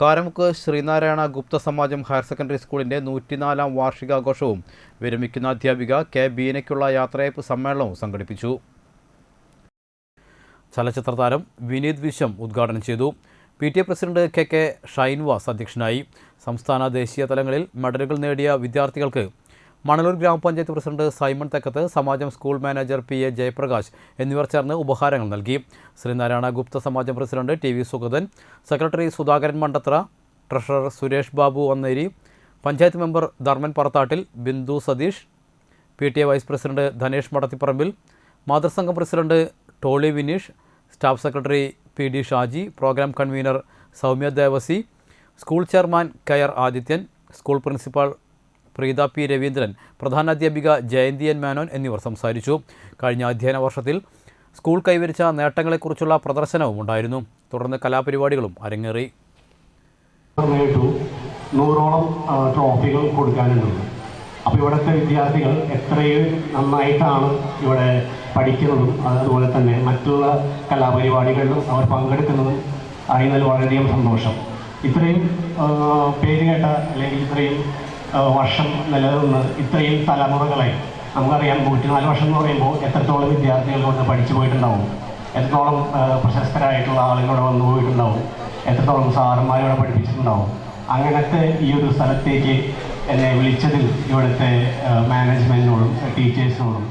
Karamukku Sreenarayana Gupta Samajam higher secondary സ്കൂളിന്റെ നൂറ്റിനാലാം വാർഷികാഘോഷവും വിരമിക്കുന്ന അധ്യാപിക കെ ബീനയ്ക്കുള്ള യാത്രയപ്പ് സമ്മേളനവും സംഘടിപ്പിച്ചു. ചലച്ചിത്ര താരം വിനീത് വിശ്വം ഉദ്ഘാടനം ചെയ്തു. P T A president K K Shainvas അധ്യക്ഷനായി. സംസ്ഥാന ദേശീയ തലങ്ങളിൽ മെഡലുകൾ നേടിയ വിദ്യാർത്ഥികൾക്ക് മണലൂർ ഗ്രാമപഞ്ചായത്ത് president Simon Thekkath Samajam school manager P A Jayaprakash എന്നിവർ ചേർന്ന് ഉപഹാരങ്ങൾ നൽകി. Sreenarayana Gupta Samajam president T V Sugathan secretary Sudhakaran Mandathra treasurer Suresh Babu Vanneri panchayat member Dharman Parathattil Bindu Satheesh P T A vice president Dhanesh Madathiparambil മാതൃസംഘം president Tolly Vineesh staff secretary P D Shaji programme convener Soumya Devasi school chairman കയർ Adithyan school principal Preetha P Raveendran പ്രധാനാധ്യാപിക Jayanthi N Menon എന്നിവർ സംസാരിച്ചു. കഴിഞ്ഞ അധ്യയന വർഷത്തിൽ school കൈവരിച്ച നേട്ടങ്ങളെക്കുറിച്ചുള്ള പ്രദർശനവും ഉണ്ടായിരുന്നു. തുടർന്ന് കലാപരിപാടികളും അരങ്ങേറി. നൂറോളം ട്രോഫികൾ കൊടുക്കാനുണ്ട്. അപ്പോൾ ഇവിടുത്തെ വിദ്യാർത്ഥികൾ എത്രയും നന്നായിട്ടാണ് ഇവിടെ പഠിക്കുന്നതും. അതുപോലെ തന്നെ മറ്റുള്ള കലാപരിപാടികളിലും അവർ പങ്കെടുക്കുന്നതും അറിയുന്നതിൽ വളരെയധികം സന്തോഷം. ഇത്രയും പേര് കേട്ട അല്ലെങ്കിൽ ഇത്രയും വർഷം നിലനിന്ന് ഇത്രയും തലമുറകളെ നമുക്കറിയാം നൂറ്റിനാല് വർഷം എന്ന് പറയുമ്പോൾ എത്രത്തോളം വിദ്യാർത്ഥികൾ കൊണ്ട് പഠിച്ചു പോയിട്ടുണ്ടാവും. എത്രത്തോളം പ്രശസ്തരായിട്ടുള്ള ആളുകളോട് വന്നു പോയിട്ടുണ്ടാവും. എത്രത്തോളം സാറന്മാരോടെ പഠിപ്പിച്ചിട്ടുണ്ടാവും. അങ്ങനത്തെ ഈ ഒരു സ്ഥലത്തേക്ക് എന്നെ വിളിച്ചതിൽ ഇവിടുത്തെ മാനേജ്മെന്റിനോടും ടീച്ചേഴ്സിനോടും